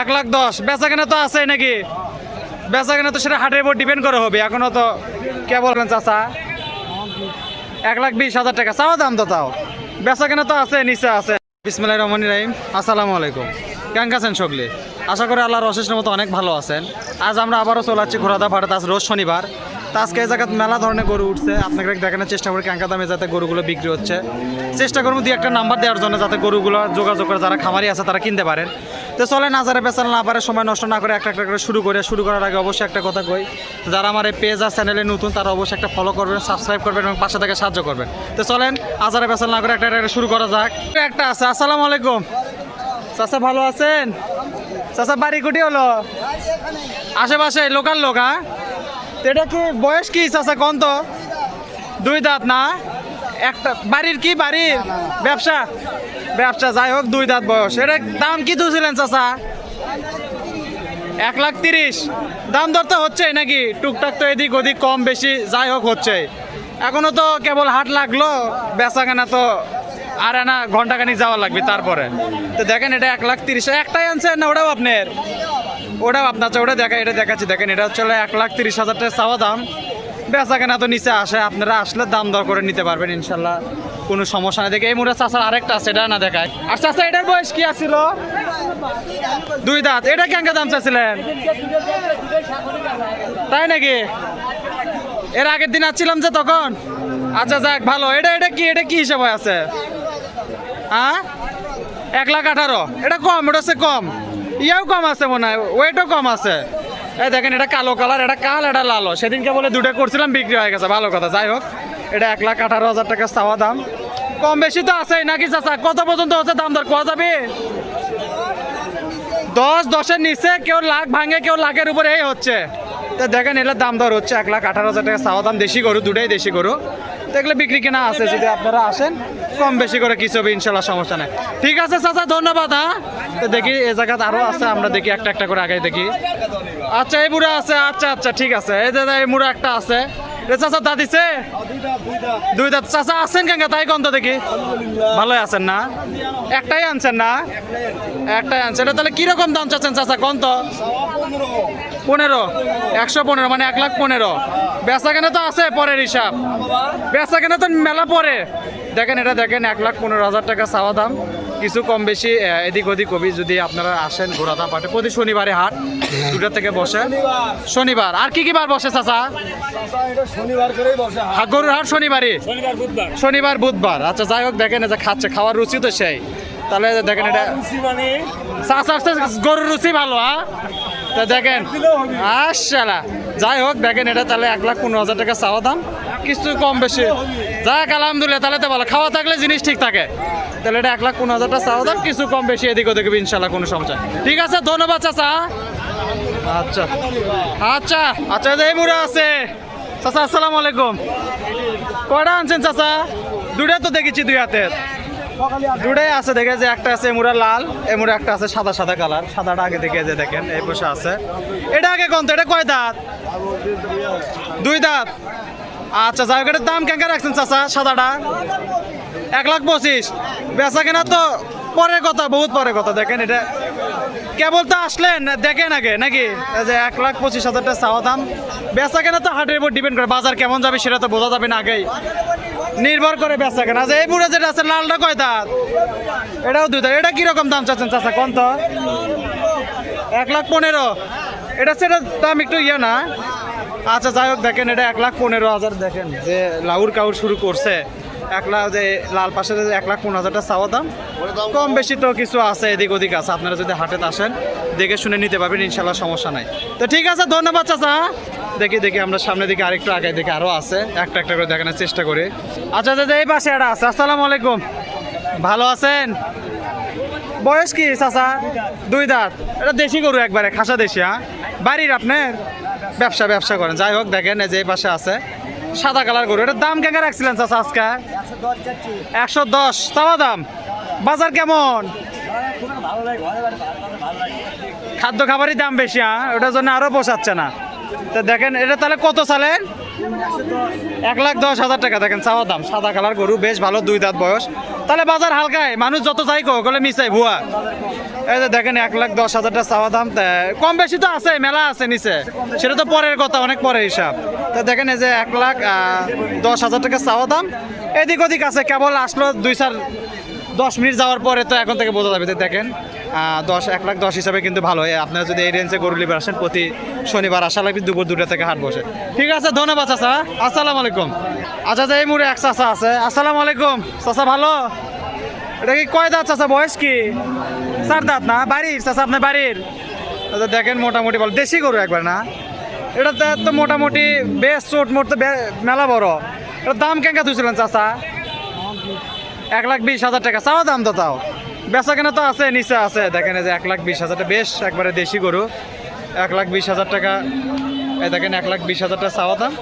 এক লাখ দশ। বেচা কেনা তো আছে নাকি? বেচা কেনা তো সেটা হাটের উপর ডিপেন্ড করে হবে। এখনও তো কে বলবেন চাচা? এক লাখ বিশ হাজার টাকা। চাওয়া দাম তো তাও। বেচা কেনা তো আছে, নিচে আছে। বিসমিল্লাহ রহমান রাহিম। আসসালামু আলাইকুম। কেমন আছেন সকলে? আশা করি আল্লাহর অশেষ মতো অনেক ভালো আছেন। আজ আমরা আবারও চলে যাচ্ছি ঘোরাদা ভাড়াতে আজ রোজ শনিবার। তা আজকে এই জায়গায় মেলা ধরনের গরু উঠছে। আপনাকে দেখানোর চেষ্টা করি ক্যাঙ্কা দামে যাতে গরুগুলো বিক্রি হচ্ছে। চেষ্টা করব দুই একটা নাম্বার দেওয়ার জন্য যাতে গরুগুলো যোগাযোগ করে যারা খামারি আছে তারা কিনতে পারেন। তো চলে নাজারে বেচাল না পারে, সময় নষ্ট না করে একটা একটা করে শুরু করে। শুরু করার আগে অবশ্যই একটা কথা কই, যারা আমার এই পেজ আর চ্যানেলে নতুন, তারা অবশ্যই একটা ফলো করবেন সাবস্ক্রাইব করবেন এবং পাশে থেকে সাহায্য করবেন। তো চলেন আজারে বেচাল না করে একটা একটা শুরু করা যাক। একটা আছে, আসসালামু আলাইকুম। চাচা ভালো আছেন? চাচা বাড়ি কুটি হলো? আশেপাশে, লোকাল লোক হ্যাঁ? এটা কি, বয়স কি চাচা, কোন তো? দুই দাঁত না? একটা, বাড়ির কি বাড়ির? ব্যবসা? ব্যবসা, যাই হোক, দুই দাঁত বয়স। এটা দাম কি দুছিলেন চাচা? এক লাখ তিরিশ। দাম দর তো হচ্ছে নাকি? টুকটাক তো এদিক ওদিক কম বেশি, যাই হোক হচ্ছে এখনও তো কেবল হাট লাগল বেচা কেনা তো আর না ঘন্টাখানিক যাওয়া লাগবে তারপরে। তো দেখেন এটা এক লাখ তিরিশ। একটাই আনছেন না ওটাও আপনার? ওটাও আপনার ওটা দেখা এটা দেখাচ্ছি। দেখেন, এটা হচ্ছে এক লাখ তিরিশ হাজার টাকা চাওয়া দাম। বেচা কেনা তো নিচে আসে, আপনারা আসলে দাম দর করে নিতে পারবেন ইনশাল্লাহ। কোনো সমস্যা নেই। দেখে, এই মুড়ে চাষার আরেকটা আছে, এটা না দেখায়। আর চাষা এটার বয়স কি আছিল? দুই দাঁত। এটা কেঙ্কা দাম চাচ্ছিলেন তাই নাকি? এর আগের দিন আসছিলাম যে তখন? আচ্ছা যাক, ভালো। এটা এটা কি এটা কি হিসাবে আছে? হ্যাঁ? এক লাখ আঠারো। এটা কম, এটা হচ্ছে কম। ইয়াও কম আছে মনে হয় ওয়েটও কম আছে। এই দেখেন, এটা কালো কালার এটা কাল, এটা লালো সেদিনকে বলে দুটো করছিলাম, বিক্রি হয়ে গেছে, ভালো কথা। যাই হোক, এটা এক লাখ আঠারো হাজার টাকা চাওয়া দাম। কম বেশি তো আছে নাকি, চাচা? কত পর্যন্ত হচ্ছে দাম দর? কোয়া যাবে? দশ, দশের নিচে কেউ লাখ ভাঙে, কেউ লাখের উপরে, এই হচ্ছে। তো দেখেন, এটার দাম দর হচ্ছে এক লাখ আঠারো হাজার টাকা চাওয়া দাম। দেশি গরু, দুটাই দেশি গরু। দেখলে বিক্রি কেনা আছে যদি আপনারা আসেন কম বেশি করে কিছু হবে ইনশাল্লাহ সমস্যা নেই। ঠিক আছে চাচা ধন্যবাদ হ্যাঁ? তো দেখি এ জায়গাতে আরও আছে আমরা দেখি একটা একটা করে আগে দেখি। আচ্ছা এই মুড়া আছে আচ্ছা আচ্ছা ঠিক আছে। এই যে এই মুড়া একটা আছে। রে চাচা দা দিছে? দুই দাঁত। চাচা আছেন কেন তাই কন্ত দেখি। ভালোই আছেন না? একটাই আনছেন না? একটাই আনছেন। তাহলে কীরকম দাম চাচ্ছেন চাচা কন্ত? পনেরো। একশো পনেরো মানে এক লাখ পনেরো। বেচা কেনা তো আছে পরের হিসাব। বেচা কেনা তো মেলা পরে। দেখেন এটা দেখেন এক লাখ পনেরো হাজার টাকা চাওয়া দাম। কিছু কম বেশি এদিক ওদিক কবি যদি আপনারা আসেন ঘোরাদা পাটে প্রতি শনিবারে হাট দুটা থেকে বসে। শনিবার আর কি কি বার বসে চাচা? গরুর হাট শনিবারই? শনিবার বুধবার। আচ্ছা যাই হোক দেখেন যে খাচ্ছে খাওয়ার রুচি তো সেই। তাহলে দেখেন এটা মানে? চাষ গরুর রুচি ভালো হ্যাঁ? তা দেখেন আশালা যাই হোক, দেখেন এটা তাহলে এক লাখ পনেরো হাজার টাকা চাওয়া দাম। কিছু কম বেশি। যাক, আলহামদুলিল্লাহ, তাহলে তো ভালো। খাওয়া থাকলে জিনিস ঠিক থাকে। তাহলে এটা এক লাখ পনেরো টাকা চাওয়া দাম, কিছু কম বেশি এদিক ওদিক ইনশাল্লাহ কোনো সমস্যা ঠিক আছে, ধন্যবাদ, চাচা। আচ্ছা। আচ্ছা আচ্ছা এই মুড়া আছে। চাচা, আসসালামু আলাইকুম। কয়টা আনছেন, চাচা? দুটা তো দেখেছি দুই হাতের। দুটাই আছে, দেখে যে একটা আছে এমুরা লাল, এমুরা একটা আছে সাদা সাদা কালার। সাদাটা আগে দেখে যে দেখেন, এই পাশে আছে। এটা আগে কম তো? এটা কয় দাঁত? দুই দাঁত। আচ্ছা যাই হোক দাম কেন রাখছেন চাচা, সাদাটা? এক লাখ পঁচিশ। বেচা কেনা তো পরে কথা, বহুত পরে কথা। দেখেন, এটা কেবল তো আসলেন, দেখেন আগে, নাকি? যে এক লাখ পঁচিশ হাজার টাকা চাওয়া দাম। বেচা কেনা তো হাটের উপর ডিপেন্ড করে, বাজার কেমন যাবে সেটা তো বোঝা যাবে না আগেই। নির্ভর করে বেচা কেনা। যে এই বুড়ো যেটা আছে, লালটা কয় দাঁত? এটাও দুই এটা কীরকম দাম চাচ্ছেন চাচা, কোন তো? এক লাখ পনেরো। এটা সেটা দাম একটু ইয়ে না। আচ্ছা যাই হোক, দেখেন, এটা এক লাখ পনেরো হাজার, দেখেন, যে লাউর কাউর শুরু করছে। এক লাখ যে লাল পাশে এক লাখ পনেরো হাজারটা চাওয়া দাম। কম বেশি তো কিছু আছে, এদিক ওদিক আছে, আপনারা যদি হাটে আসেন, দেখে শুনে নিতে পারবেন, ইনশাল্লাহ সমস্যা নাই। তো ঠিক আছে, ধন্যবাদ চাচা। দেখি দেখি, আমরা সামনের দিকে আরেকটু আগে দেখি আরও আছে, একটা একটা করে দেখানোর চেষ্টা করি। আচ্ছা আচ্ছা এই পাশে একটা আছে, আসসালামু আলাইকুম। ভালো আছেন? বয়স কি চাচা? দুই দাঁত। এটা দেশি গরু একবারে, খাসা দেশি হ্যাঁ? বাড়ির আপনার? ব্যবসা ব্যবসা করেন, যাই হোক, দেখেন যে এই পাশে আছে। সাদা কালার গরু। এটার দাম কেঙ্কা রাখছিলেন চাচা আজকে? একশো দশ। চাওয়া দাম? বাজার কেমন? খাদ্য খাবারই দাম বেশি হ্যাঁ? ওটার জন্য আরও পোষাচ্ছে না। তো দেখেন, এটা তাহলে কত চালেন এক লাখ দশ হাজার টাকা। দেখেন, চাওয়া দাম। সাদা কালার গরু, বেশ ভালো দুই দাঁত বয়স। তাহলে বাজার হালকায়। মানুষ যত চাই কো গলে মিশাই ভুয়া। এই যে দেখেন এক লাখ দশ হাজারটা চাওয়া দাম কম বেশি তো আছে মেলা আছে নিচে। সেটা তো পরের কথা অনেক পরের হিসাব। তা দেখেন এই যে এক লাখ দশ হাজার টাকা চাওয়া দাম। এদিক ওদিক আছে কেবল আসলো দুই চার দশ মিনিট যাওয়ার পরে তো এখন থেকে বোঝা যাবে দেখেন দশ এক লাখ দশ হিসাবে কিন্তু ভালো। হয় আপনারা যদি এই রেঞ্জে গরু লিবার আসেন প্রতি শনিবার আসা লাগবে দুপুর দুটা থেকে হাট বসে। ঠিক আছে ধন্যবাদ চাচা। আসসালামু আলাইকুম। আচ্ছা আচ্ছা, এই মুড়ে এক চাচা আছে। আসসালামু আলাইকুম। চাচা ভালো? এটা কি কয় দাঁত চাচা, বয়স কি? চার দাঁত না? বাড়ির চাচা, আপনার বাড়ির? আচ্ছা দেখেন মোটামুটি বল দেশি গরু একবার না? এটা তো- মোটামুটি বেশ চোট মোট তো মেলা বড়। এটার দাম কেঙ্কা তুলছিলেন চাচা? এক লাখ বিশ হাজার টাকা। চাও দাম তো তাও। বেচা কেনা তো আছে, নিচে আছে। দেখেন যে এক লাখ বিশ হাজারটা, বেশ একবারে দেশি গরু। এক লাখ বিশ হাজার টাকা, এই দেখেন এক লাখ বিশ হাজার টাকা চাওয়া দাম।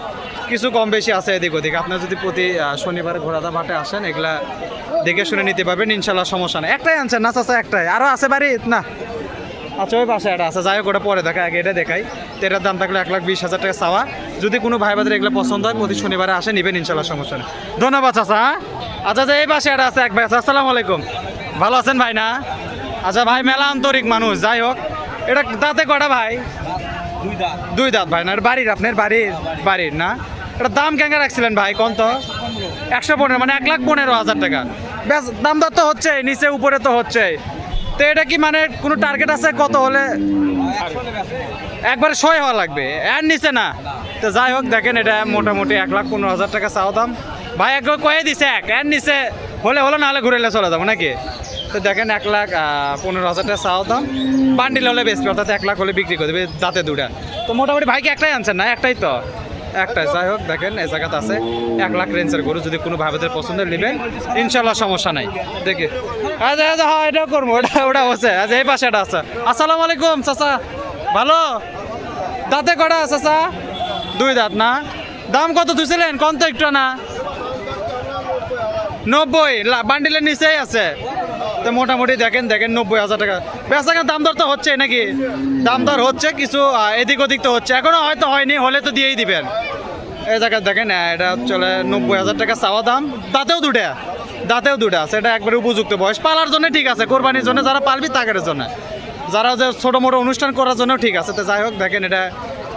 কিছু কম বেশি আছে এদিক ওদিক। আপনার যদি প্রতি শনিবার ঘোরাদা মাঠে আসেন, এগুলা দেখে শুনে নিতে পারবেন ইনশাল্লাহ সমস্যা নেই। একটাই আনছেন না চাচা একটাই। আরও আছে বাড়ি? না। আচ্ছা ওই পাশে একটা আছে। যাই হোক ওটা পরে দেখা আগে এটা দেখাই। তো এটার দাম থাকলে এক লাখ বিশ হাজার টাকা চাওয়া। যদি কোনো ভাই বাদের এগুলো পছন্দ হয় প্রতি শনিবারে আসে নেবেন ইনশাল্লাহ সমস্যা নেই। ধন্যবাদ চাচা। হ্যাঁ? আচ্ছা আচ্ছা এই পাশে একটা আছে এক ভাই আছে। আসসালামু আলাইকুম। ভালো আছেন ভাই না? আচ্ছা ভাই মেলা আন্তরিক মানুষ। যাই হোক এটা দাঁতে কটা ভাই? দুই দাঁত। ভাই না বাড়ির আপনার? বাড়ির? বাড়ির। না? এটা দাম কেঙ্গা রাখছিলেন ভাই কোন তো একশো পনেরো মানে এক লাখ পনেরো হাজার টাকা। দাম দর তো হচ্ছে, নিচে উপরে তো হচ্ছে। তো এটা কি মানে কোনো টার্গেট আছে কত হলে? একবারে ছয় হওয়া লাগবে এর নিচে না। তো যাই হোক, দেখেন এটা মোটামুটি এক লাখ পনেরো হাজার টাকা চাও দাম। ভাই, একবার কয়ে দিছে এক এর নিচে হলে হলো নাহলে ঘুরে এলে চলে যাব নাকি? তো দেখেন এক লাখ পনেরো হাজার টাকা চাও দাম। বান্ডিল হলে বেশি, অর্থাৎ এক লাখ হলে বিক্রি করে দেবে দাঁতে দুটা তো মোটামুটি ভাইকে একটাই আনছেন না? একটাই তো। একটাই যাই হোক, দেখেন, এই জায়গাতে আছে এক লাখ রেঞ্জের গরু, যদি কোনো ভাইদের পছন্দ নেবেন ইনশাল্লাহ সমস্যা নাই। দেখি। আচ্ছা আচ্ছা হ্যাঁ এটা করব, ওটা ওটা আছে আচ্ছা এই পাশে এটা আছে। আসসালামু আলাইকুম, চাচা। ভালো? দাঁতে কটা চাচা? দুই দাঁত, না? দাম কত তুছিলেন কম তো একটু না? নব্বই বান্ডিলের নিচেই আছে। মোটামুটি দেখেন দেখেন নব্বই হাজার টাকা। বেচাকেন দাম দর তো হচ্ছে নাকি? দাম দর হচ্ছে, কিছু এদিক ওদিক তো হচ্ছে। এখনও হয়তো হয়নি, হলে তো দিয়েই দিবেন। এই জায়গায় দেখেন এটা চলে নব্বই হাজার টাকা চাওয়া দাম। দাঁতেও দুটা দাঁতেও দুটা আছে এটা একবারে উপযুক্ত বয়স। পালার জন্য ঠিক আছে, কোরবানির জন্য যারা পালবি তাদের জন্য। যারা যে ছোটো মোটো অনুষ্ঠান করার জন্য ঠিক আছে। তো যাই হোক, দেখেন এটা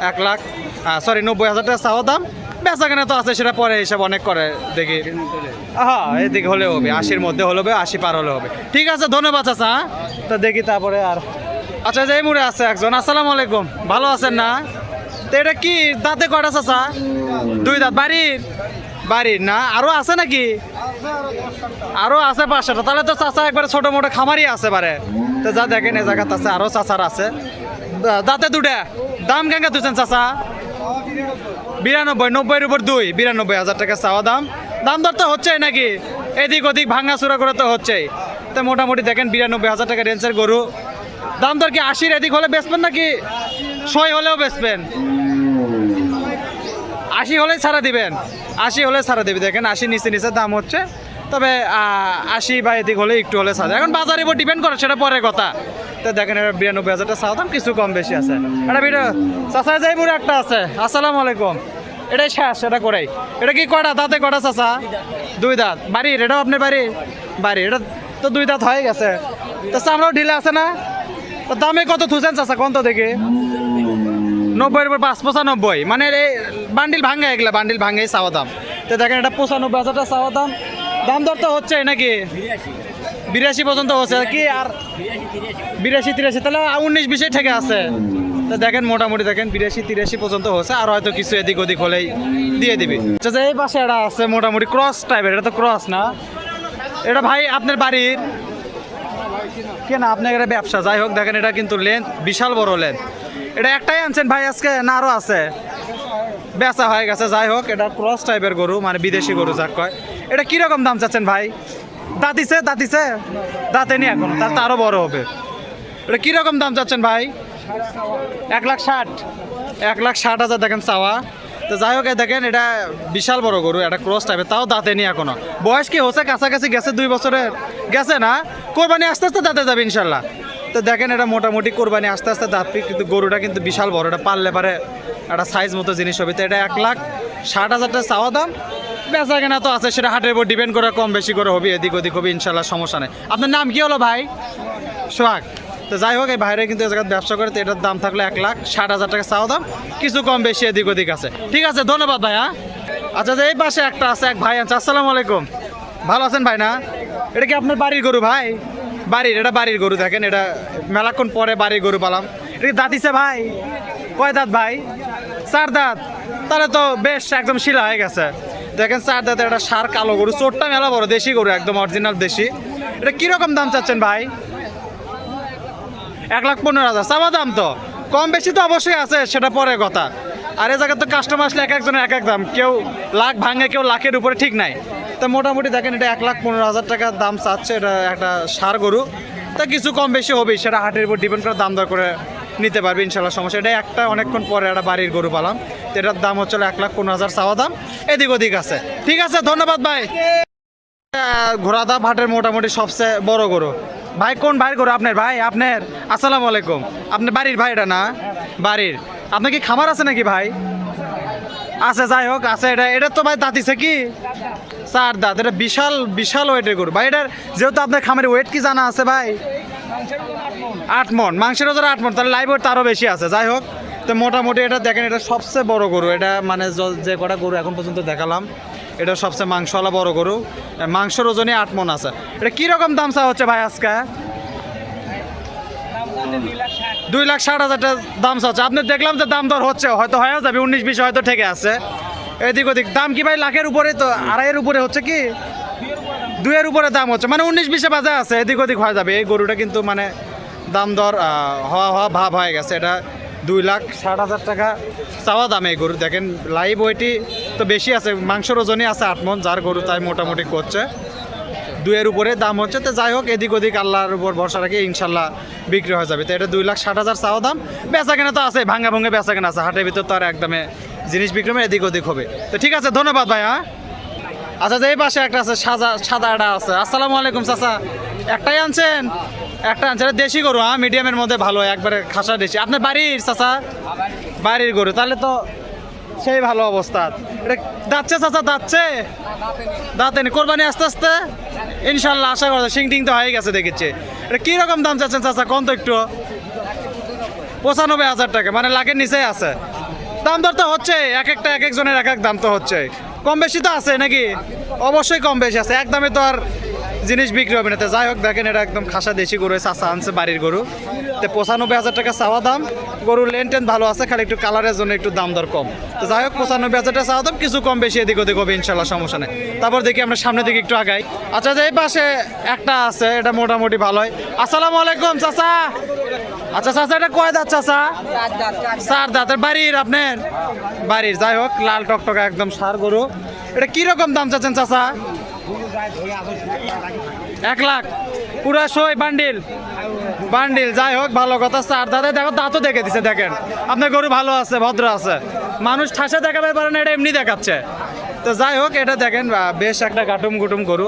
এক লাখ সরি নব্বই হাজার টাকা চাওয়া দাম। বেচা কেনা তো আছে, সেটা পরে হিসাব অনেক করে, দেখি। হ্যাঁ এদিকে হলে হবে, আশির মধ্যে হলে হবে, আশি পার হলে হবে। ঠিক আছে, ধন্যবাদ চাচা তো দেখি তারপরে আর। আচ্ছা যে মুড়ে আছে একজন, আসসালামু আলাইকুম, ভালো আছেন না? তো এটা কি, দাঁতে কটা চাচা? দুই দাঁত, বাড়ির? বাড়ির না, আরও আছে নাকি? আরও আছে পাঁচশোটা তাহলে তো চাচা একবারে ছোট মোটো খামারই আছে বারে। তো যা দেখেন, এই জায়গাতে আছে, আরও চাচার আছে। দাঁতে দুটা, দাম কেঙ্গা তুলছেন চাচা? বিরানব্বই, নব্বইয়ের উপর দুই, বিরানব্বই হাজার টাকা চাওয়া দাম। দাম দর তো হচ্ছেই নাকি? এদিক ওদিক ভাঙা চুরা করে তো হচ্ছেই। তো মোটামুটি দেখেন বিরানব্বই হাজার টাকা রেঞ্জের গরু। দাম দর কি আশির এদিক হলে বেচবেন নাকি ছয় হলেও বেচবেন? আশি হলে ছাড়া দিবেন। আশি হলে ছাড়া দিবি। দেখেন আশি নিচে নিচে দাম হচ্ছে। তবে আশি বা এদিক হলে একটু হলে ছাড়া এখন বাজারের উপর ডিপেন্ড করে, সেটা পরের কথা। তো দেখেন এটা বিরানব্বই হাজারটা চাওয়া দাম, কিছু কম বেশি আছে। এটা ভিডিও যাই বুড়ো একটা আছে। আসসালামু আলাইকুম। এটাই শেষ, এটা করেই। এটা কি কটা দাঁতে কটা চাচা? দুই দাঁত। বাড়ির এটাও আপনার বাড়ি? বাড়ি, এটা তো দুই দাঁত হয়ে গেছে। তো চামড়াও ঢিলে আছে না? তো দামে কত থুছেন চাচা, কোন তো দেখি? নব্বইয়ের উপর পাঁচ, পঁচানব্বই। মানে এই বান্ডিল ভাঙে এগুলা, বান্ডিল ভাঙে চাওয়া দাম। তো দেখেন এটা পঁচানব্বই হাজারটা চাওয়া দাম। দাম দর তো হচ্ছে নাকি? বিরাশি পর্যন্ত হচ্ছে। কি আর? বিরাশি, তিরাশি। তাহলে উনিশ, বিশে থেকে আছে। দেখেন, মোটামুটি দেখেন, বিরাশি, তিরাশি পর্যন্ত হচ্ছে আর হয়তো কিছু এদিক ওদিক হলেই দিয়ে দিবি। আচ্ছা এই পাশে এটা আছে, মোটামুটি ক্রস টাইপের এটা তো ক্রস না। এটা ভাই, আপনার বাড়ির কেন আপনার এটা ব্যবসা, যাই হোক, দেখেন, এটা কিন্তু লেন্থ বিশাল বড় লেন্থ এটা একটাই আনছেন ভাই, আজকে না আরও আছে? বেচা হয়ে গেছে, যাই হোক, এটা ক্রস টাইপের গরু মানে বিদেশি গরু যাক কয়। এটা কীরকম দাম চাচ্ছেন ভাই? দাঁতিছে দাঁতিছে দাঁতে নি এখন, তার আরও বড় হবে। এটা কীরকম দাম চাচ্ছেন ভাই? এক লাখ ষাট। এক লাখ ষাট হাজার দেখেন চাওয়া। তো যাই হোক দেখেন, এটা বিশাল বড় গরু, এটা ক্রস টাইপের তাও দাঁতে নি এখনও। বয়স কি হচ্ছে? কাছাকাছি গেছে দুই বছরের গেছে না? কোরবানি আস্তে আস্তে দাঁতে যাবে ইনশাল্লাহ। তো দেখেন, এটা মোটামুটি কোরবানি আস্তে আস্তে দাঁত কিন্তু গরুটা কিন্তু বিশাল বড়, এটা পারলে পারে একটা সাইজ মতো জিনিস হবে। তো এটা এক লাখ ষাট হাজার টাকা চাওয়া দাম। বেচা কেনা তো আছে, সেটা হাটের উপর ডিপেন্ড করে কম বেশি করে হবে, এদিক ওদিক হবে, ইনশাল্লাহ সমস্যা নেই। আপনার নাম কি হলো ভাই? সোহাগ। তো যাই হোক, এই বাইরে কিন্তু এই জায়গায় ব্যবসা করে, তো এটার দাম থাকলে এক লাখ ষাট হাজার টাকা চাওয়া দাম। কিছু কম বেশি এদিক ওদিক আছে। ঠিক আছে, ধন্যবাদ ভাই হ্যাঁ? আচ্ছা এই পাশে একটা আছে এক ভাই আছে আসসালামু আলাইকুম। ভালো আছেন ভাই, না? এটা কি আপনার বাড়ির গরু ভাই? বাড়ির, এটা বাড়ির গরু, দেখেন, এটা মেলাক্ষণ পরে বাড়ির গরু পালাম। এটা দাঁতিছে ভাই? কয় দাঁত ভাই? চার দাঁত। তাহলে তো বেশ, একদম শিলা হয়ে গেছে। দেখেন, চার দাঁতের একটা সার কালো গরু, চোরটা মেলা বড়, দেশি গরু, একদম অরিজিনাল দেশি। এটা কীরকম দাম চাচ্ছেন ভাই? এক লাখ পনেরো হাজার। চাওয়া দাম তো। কম বেশি তো অবশ্যই আছে, সেটা পরে কথা। আর এ জায়গায় তো কাস্টমার আসলে এক একজনের এক এক দাম। কেউ লাখ ভাঙে, কেউ লাখের উপরে ঠিক নাই। তো মোটামুটি দেখেন, এটা এক লাখ পনেরো হাজার টাকার দাম চাচ্ছে, এটা একটা সার গরু। তা কিছু কম বেশি হবেই সেটা হাটের উপর ডিপেন্ড করে দাম দর করে নিতে পারবে ইনশাল্লাহ সমস্যা। এটা একটা অনেকক্ষণ পরে একটা বাড়ির গরু পালাম। তো এটার দাম হচ্ছে এক লাখ পনেরো হাজার চাওয়া দাম। এদিক ওদিক আছে। ঠিক আছে, ধন্যবাদ ভাই। ঘোড়াদা ভাটের মোটামুটি সবচেয়ে বড় গরু। ভাই, কোন ভাইয়ের গরু আপনার? ভাই, আপনার? আসসালামু আলাইকুম। আপনার বাড়ির ভাই এটা না? বাড়ির। আপনার কি খামার আছে নাকি ভাই? আছে, যাই হোক, আছে এটা। এটা তো ভাই দাঁতিছে কি? চার দাঁত। এটা বিশাল বিশাল ওয়েটের গরু। ভাই, এটার যেহেতু আপনার খামারের ওয়েট কি জানা আছে ভাই? আট মন। মাংসের ওজন আট মন। তাহলে লাইভ ওয়েট তারও বেশি আছে। যাই হোক, তো মোটামুটি এটা দেখেন, এটা সবচেয়ে বড় গরু। এটা মানে যে কটা গরু এখন পর্যন্ত দেখালাম। এটা সবচেয়ে মাংসওয়ালা বড় গরু। মাংসের ওজনই আট মন আছে। এটা কীরকম দাম চা হচ্ছে ভাই আজকে? দুই লাখ ষাট হাজার দাম চাচ্ছে আপনি দেখলাম যে দাম দর হচ্ছে, হয়তো হয়ে যাবে, উনিশ বিশ হয়তো ঠেকে আছে। এদিক ওদিক, দাম কি ভাই লাখের উপরে তো, আড়াইয়ের উপরে হচ্ছে কি? দুইয়ের উপরে দাম হচ্ছে মানে উনিশ বিশে বাজে আছে, এদিক ওদিক হয়ে যাবে। এই গরুটা কিন্তু মানে দাম দর হওয়া হওয়া ভাব হয়ে গেছে। এটা দুই লাখ ষাট হাজার টাকা চাওয়া দাম এই গরু। দেখেন লাইভ ওয়েটি তো বেশি আছে, মাংসর ওজনই আছে আট মন যার গরু তাই মোটামুটি করছে। দুয়ের উপরে দাম হচ্ছে, তো যাই হোক, এদিক ওদিক আল্লাহর উপর ভরসা রাখি ইনশাল্লাহ বিক্রি হয়ে যাবে। তো এটা দুই লাখ ষাট হাজার চাওয়া দাম। বেচা কেনা তো আছে ভাঙ্গা ভঙ্গে বেচা কেনা আছে, হাটের ভিতর তো আর একদমে জিনিস বিক্রি এদিক ওদিক হবে। তো ঠিক আছে, ধন্যবাদ ভাই হ্যাঁ? আচ্ছা যে এই পাশে একটা আছে সাদা সাদা একটা আছে। আসসালামু আলাইকুম, চাচা। একটাই আনছেন? একটা আনছেন দেশি গরু হ্যাঁ? মিডিয়ামের মধ্যে ভালো, একবারে খাসা দেশি। আপনার বাড়ির, চাচা? বাড়ির গরু, তাহলে তো সেই ভালো অবস্থা। এটা চাচা দাচ্ছে দাঁতে নি কোরবানি আস্তে আস্তে? ইনশাল্লাহ, আশা করা সিং টিং তো হয়ে গেছে, দেখেছি। এটা কীরকম দাম চাচ্ছেন চাচা? কোন তো একটু? পঁচানব্বই হাজার টাকা মানে লাখের নিচেই আছে। দাম দর তো হচ্ছে এক একটা এক একজনের এক এক দাম তো হচ্ছে কম বেশি তো আছে নাকি? অবশ্যই কম বেশি আছে। এক দামে তো আর জিনিস বিক্রি হবে না। তো যাই হোক, দেখেন এটা একদম খাসা দেশি গরু চাষা আনছে বাড়ির গরু। তো পঁচানব্বই হাজার টাকা চাওয়া দাম। গরুর লেন টেন ভালো আছে, খালি একটু কালারের জন্য একটু দাম দর কম। তো যাই হোক, পঁচানব্বই হাজার টাকা চাওয়া দাম, কিছু কম বেশি এদিক ওদিক হবে, ইনশাল্লাহ, সমস্যা নেই। তারপর দেখি আমরা সামনের দিকে একটু আগাই। আচ্ছা যে এই পাশে একটা আছে, এটা মোটামুটি ভালো হয়। আসসালামু আলাইকুম, চাচা। আচ্ছা চাচা, এটা কয় দাঁত, চাচা? সার দাঁতের বাড়ির আপনার? বাড়ির। যাই হোক, লাল টকটকা একদম সার গরু। এটা কীরকম দাম চাচ্ছেন, চাচা? এক লাখ। পুরা সই বান্ডিল। বান্ডিল, যাই হোক, ভালো কথা। চার দাদা, দেখো, দাঁতও দেখে দিছে, দেখেন। আপনার গরু ভালো আছে, ভদ্র আছে। মানুষ ঠাসে দেখাবে পারে না, এটা এমনি দেখাচ্ছে। তো যাই হোক, এটা দেখেন বেশ একটা গাটুম গুটুম গরু।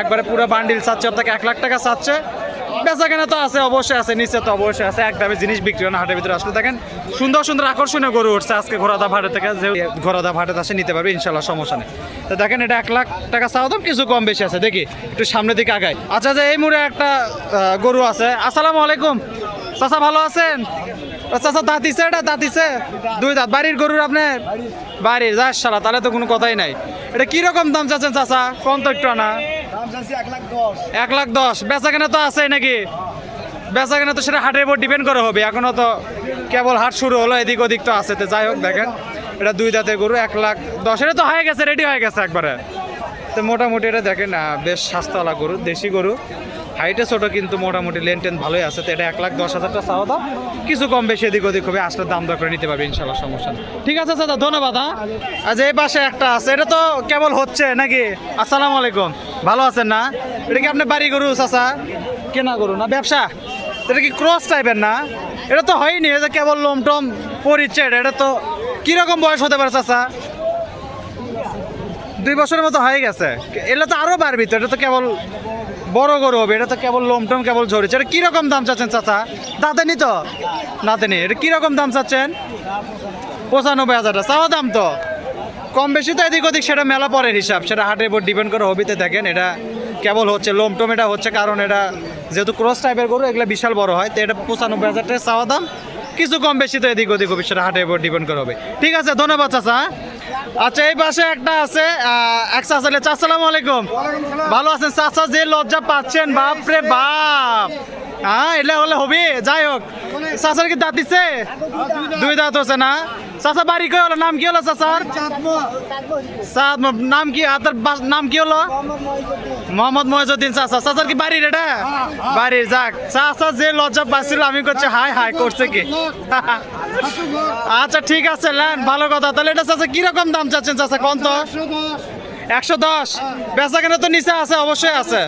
একবারে পুরো বান্ডিল চাচ্ছে আপনাকে এক লাখ টাকা চাচ্ছে। বেচা কেনা তো আছে, অবশ্যই আছে, নিচে তো অবশ্যই আছে। এক দামে জিনিস বিক্রি হয় না, হাটের ভিতরে। আসলে দেখেন, সুন্দর সুন্দর আকর্ষণীয় গরু উঠছে আজকে ঘোড়াদা ভাটে থেকে। যে ঘোড়াদা ভাটে আসে নিতে পারবে, ইনশাল্লাহ, সমস্যা নেই। তো দেখেন, এটা এক লাখ টাকা চাওয়া দাম, কিছু কম বেশি আছে। দেখি, একটু সামনের দিকে আগাই। আচ্ছা যে এই মুড়ে একটা গরু আছে। আসসালামু আলাইকুম। চাচা, ভালো আছেন? চাচা দাঁতিছে এটা দাঁতিছে দুই দাঁত। বাড়ির গরুর আপনার বাড়ির যাস সারা তাহলে তো কোনো কথাই নাই। এটা কীরকম দাম চাচ্ছেন চাচা? কোন তো একটু আনা। এক লাখ দশ। বেচা কেনা তো আছে নাকি? বেচা কেনা তো সেটা হাটের উপর ডিপেন্ড করে হবে। এখনও তো কেবল হাট শুরু হলো এদিক ওদিক তো আছে। তো যাই হোক দেখেন। এটা দুই দাঁতের গরু এক লাখ দশ। এটা তো হয়ে গেছে রেডি হয়ে গেছে একবারে। তো মোটামুটি এটা দেখেন বেশ স্বাস্থ্যওয়ালা গরু দেশি গরু। হাইটে ছোটো কিন্তু মোটামুটি লেন টেন ভালোই আছে, তো এটা এক লাখ দশ হাজারটা চাওয়া দাম কিছু কম বেশি এদিক ওদিক হবে, আসলে দাম দর করে নিতে পারবে, ইনশাল্লাহ সমস্যা ঠিক আছে দাদা ধন্যবাদ হ্যাঁ? আজ এই পাশে একটা আছে, এটা তো কেবল হচ্ছে নাকি? আসসালামু আলাইকুম। ভালো আছেন না? এটা কি আপনি বাড়ি গরু চাচা? কেনা গরু না, ব্যবসা? এটা কি ক্রস টাইপের না? এটা তো হয়নি এটা কেবল লোম টম পরিচ্ছে এটা এটা তো কীরকম বয়স হতে পারে চাচা? দুই বছরের মতো হয়ে গেছে। এটা তো আরও বাড়বি তো, এটা তো কেবল বড় গরু হবে, এটা তো কেবল লোমটম কেবল ঝরেছে এটা কীরকম দাম চাচ্ছেন চাচা? দাঁতেনি তো? দাঁতেনি। এটা কীরকম দাম চাচ্ছেন? পঁচানব্বই হাজারটা চাওয়া দাম তো? কম বেশি তো এদিক ওদিক সেটা মেলা পরের হিসাব। সেটা হাটের উপর ডিপেন্ড করে হবিতে দেখেন, এটা কেবল হচ্ছে লোমটম এটা হচ্ছে কারণ এটা যেহেতু ক্রস টাইপের গরু, এগুলো বিশাল বড় হয়, তো এটা পঁচানব্বই হাজার টাকা চাওয়া দাম। কিছু কম বেশি তো এদিক ওদিক অফিসের হাটের উপর ডিপেন্ড করে হবে। ঠিক আছে, ধন্যবাদ চাচা হ্যাঁ? আচ্ছা এই পাশে একটা আছে আহ, আসলে আসসালামু আলাইকুম। ভালো আছেন? চাচা যে লজ্জা পাচ্ছেন বাপরে বাপ। হ্যাঁ এটা হলে হবে, যাই হোক। চাচার কি দাঁত দিচ্ছে দুই দাঁত হচ্ছে না? চাচা বাড়ি কই হলো? নাম কি হলো চাচার? সাদ নাম কি? বাস- নাম কি হলো? মোহাম্মদ মহিজুদ্দিন চাচা। চাচার কি বাড়ির এটা? বাড়ির, যাক। চাচা যে লজ্জা পাচ্ছিল, আমি করছি হাই হাই করছে কি? আচ্ছা ঠিক আছে ল্যান ভালো কথা। তাহলে এটা চাচা কীরকম দাম চাচ্ছেন চাচা? কোন তো? একশো দশ। বেচা কেনা তো নিচে আছে, অবশ্যই আছে।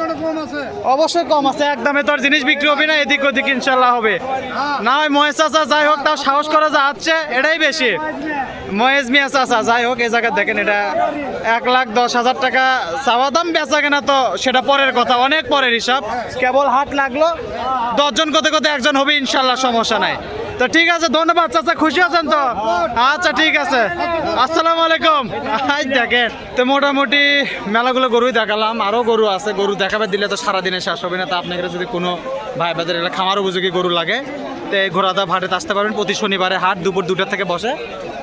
অবশ্যই কম আছে একদমে তোর জিনিস বিক্রি হবে না, এদিক ওদিক ইনশাল্লাহ হবে। না হয় মহেশ চাচা, যাই হোক তাও সাহস করা যাচ্ছে এটাই বেশি। মহেশ মিয়া চাচা, যাই হোক, এই জায়গায় দেখেন এটা এক লাখ দশ হাজার টাকা চাওয়া দাম বেচা কেনা তো সেটা পরের কথা, অনেক পরের হিসাব। কেবল হাট লাগল, দশজন কোতে কোতে একজন হবে, ইনশাল্লাহ সমস্যা নাই। তো ঠিক আছে, ধন্যবাদ চাচা, খুশি আছেন তো? আচ্ছা ঠিক আছে। আসসালামু আলাইকুম। আই দেখেন, তো মোটামুটি মেলাগুলো গরুই দেখালাম আরও গরু আছে, গরু দেখাবে, দিলে তো সারাদিনে শেষ হবে না। তা আপনাকে যদি কোনো ভাই বাজার এলাকা খামার উপযোগী গরু লাগে, তো ঘোড়াদা হাটে আসতে পারবেন প্রতি শনিবারে হাট দুপুর দুটার থেকে বসে।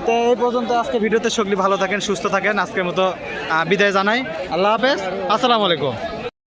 তো এই পর্যন্ত আজকে ভিডিওতে সকলে ভালো থাকেন, সুস্থ থাকেন। আজকের মতো বিদায় জানাই। আল্লাহ হাফেজ। আসসালামু আলাইকুম।